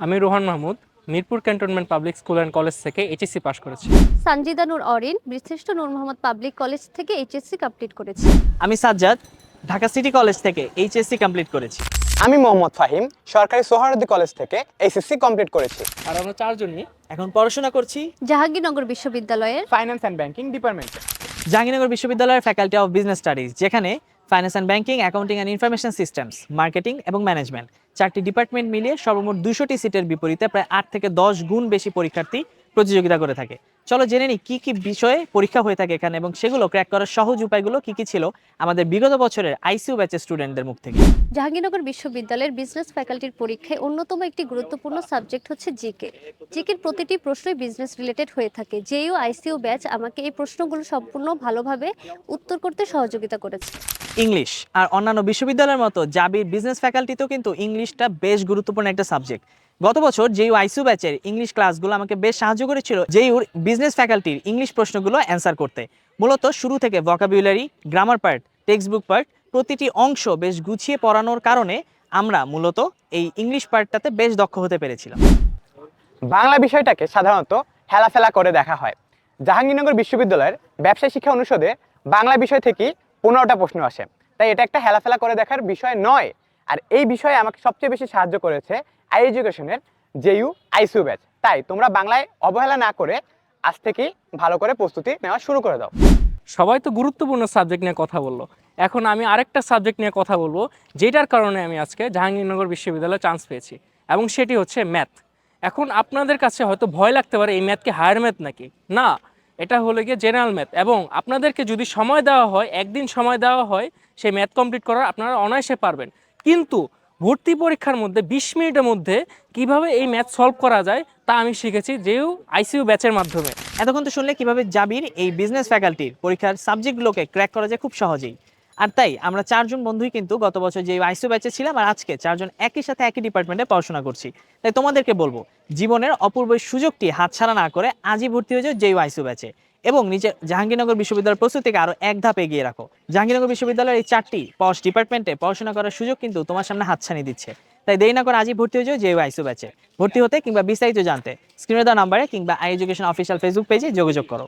আমি Rohan Mahmud Mirpur cantonment public school and college থেকে HSC পাশ করেছি। সানজিদা নূর অরিন বীরশ্রেষ্ঠ নূর মোহাম্মদ পাবলিক কলেজ থেকে এইচএসসি কমপ্লিট করেছি। আমি সাজ্জাদ ঢাকা সিটি কলেজ থেকে এইচএসসি কমপ্লিট করেছি। আমি মোহাম্মদ ফাহিম সরকারি সোহরাদি কলেজ থেকে এইচএসসি কমপ্লিট করেছি। আর আমরা চারজনই এখন পড়াশোনা করছি জাহাঙ্গীরনগর বিশ্ববিদ্যালয়ের ফাইন্যান্স অ্যান্ড ব্যাংকিং ডিপার্টমেন্টে জাহাঙ্গীরনগর বিশ্ববিদ্যালয়ের ফ্যাকাল্টি অফ বিজনেস স্টাডিজ যেখানে finance and banking accounting and information systems marketing এবং ম্যানেজমেন্ট চারটি ডিপার্টমেন্ট মিলিয়ে সর্বমোট দুশোটি সিটের বিপরীতে প্রায় আট থেকে দশ গুণ বেশি পরীক্ষার্থী প্রতিযোগিতা করে থাকে। চলো জেনে নিই, কী কী বিষয়ে পরীক্ষা হয়ে থাকে এখানে এবং সেগুলো ক্র্যাক করার সহজ উপায়গুলো কী কী ছিল আমাদের বিগত বছরের আইসিইউ ব্যাচের স্টুডেন্টদের মুখ থেকে। জাহাঙ্গীরনগর বিশ্ববিদ্যালয়ের বিজনেস ফ্যাকাল্টির পরীক্ষায় অন্যতম একটি গুরুত্বপূর্ণ সাবজেক্ট হচ্ছে জিকে জিকের প্রতিটি প্রশ্নই বিজনেস রিলেটেড হয়ে থাকে। যেইও আইসিইউ ব্যাচ আমাকে এই প্রশ্নগুলো সম্পূর্ণ ভালোভাবে উত্তর করতে সহযোগিতা করেছে। ইংলিশ। আর অন্যান্য বিশ্ববিদ্যালয়ের মতো জাবির বিজনেস ফ্যাকাল্টিতেও কিন্তু ইংলিশটা বেশ গুরুত্বপূর্ণ একটা সাবজেক্ট গত বছর যেই আইসিউ ব্যাচের ইংলিশ ক্লাসগুলো আমাকে বেশ সাহায্য করেছিল যেইউর বিজনেস ফ্যাকাল্টির ইংলিশ প্রশ্নগুলো অ্যান্সার করতে। মূলত শুরু থেকে vocabulary grammar part text book part প্রতিটি অংশ বেশ গুছিয়ে পড়ানোর কারণে আমরা মূলত এই ইংলিশ পার্টটাতে বেশ দক্ষ হতে পেরেছিলাম। বাংলা বিষয়টাকে সাধারণত হেলাফেলা করে দেখা হয়। জাহাঙ্গীরনগর বিশ্ববিদ্যালয়ের ব্যবসায় শিক্ষা অনুষদে বাংলা বিষয় থেকেই পনেরোটা প্রশ্ন আসে। তাই এটা একটা হেলাফেলা করে দেখার বিষয় নয়। আর এই বিষয়ে আমাকে সবচেয়ে বেশি সাহায্য করেছে আই এডুকেশনের জেইউ আইসিউ ব্যাচ। তাই তোমরা বাংলায় অবহেলা না করে আজ থেকেই ভালো করে প্রস্তুতি নেওয়া শুরু করে দাও। সবাই তো গুরুত্বপূর্ণ সাবজেক্ট নিয়ে কথা বলল। এখন আমি আরেকটা সাবজেক্ট নিয়ে কথা বলব, যেটার কারণে আমি আজকে জাহাঙ্গীরনগর বিশ্ববিদ্যালয়ে চান্স পেয়েছি, এবং সেটি হচ্ছে ম্যাথ এখন আপনাদের কাছে হয়তো ভয় লাগতে পারে, এই ম্যাথকে হায়ার ম্যাথ নাকি? না। এটা হলো গিয়ে জেনারেল ম্যাথ এবং আপনাদেরকে যদি সময় দেওয়া হয়, একদিন সময় দেওয়া হয়, সেই ম্যাথ কমপ্লিট করার আপনারা অনায়াসে পারবেন। কিন্তু ভর্তি পরীক্ষার মধ্যে বিশ মিনিটের মধ্যে কীভাবে এই ম্যাথ সলভ করা যায়, তা আমি শিখেছি যেও আইসিইউ ব্যাচের মাধ্যমে। এতক্ষণ তো শুনলে কীভাবে জাবির এই বিজনেস ফ্যাকাল্টির পরীক্ষার সাবজেক্টগুলোকে ক্র্যাক করা যায় খুব সহজেই। আর তাই আমরা চারজন বন্ধুই কিন্তু গত বছর যে আইসিউ ব্যাচে ছিলাম আর আজকে চারজন একই সাথে একই ডিপার্টমেন্টে পড়াশোনা করছি। তাই তোমাদেরকে বলব, জীবনের অপূর্ব সুযোগটি হাতছাড়া না করে আজই ভর্তি হয়ে যাও যেই আইসিউ ব্যাচে এবং নিজের জাহাঙ্গীরনগর বিশ্ববিদ্যালয়ের প্রস্তুতিকে আরও এক ধাপ এগিয়ে রাখো। জাহাঙ্গীরনগর বিশ্ববিদ্যালয়ের এই চারটি পশ ডিপার্টমেন্টে পড়াশোনা করার সুযোগ কিন্তু তোমার সামনে হাতছানি দিচ্ছে। তাই দেরি না করে আজই ভর্তি হয়ে যাও যে আইসিউ ব্যাচে। ভর্তি হতে কিংবা বিস্তারিত জানতে স্ক্রিনে দেওয়া নাম্বারে কিংবা আই এডুকেশন অফিসিয়াল ফেসবুক পেজে যোগাযোগ করো।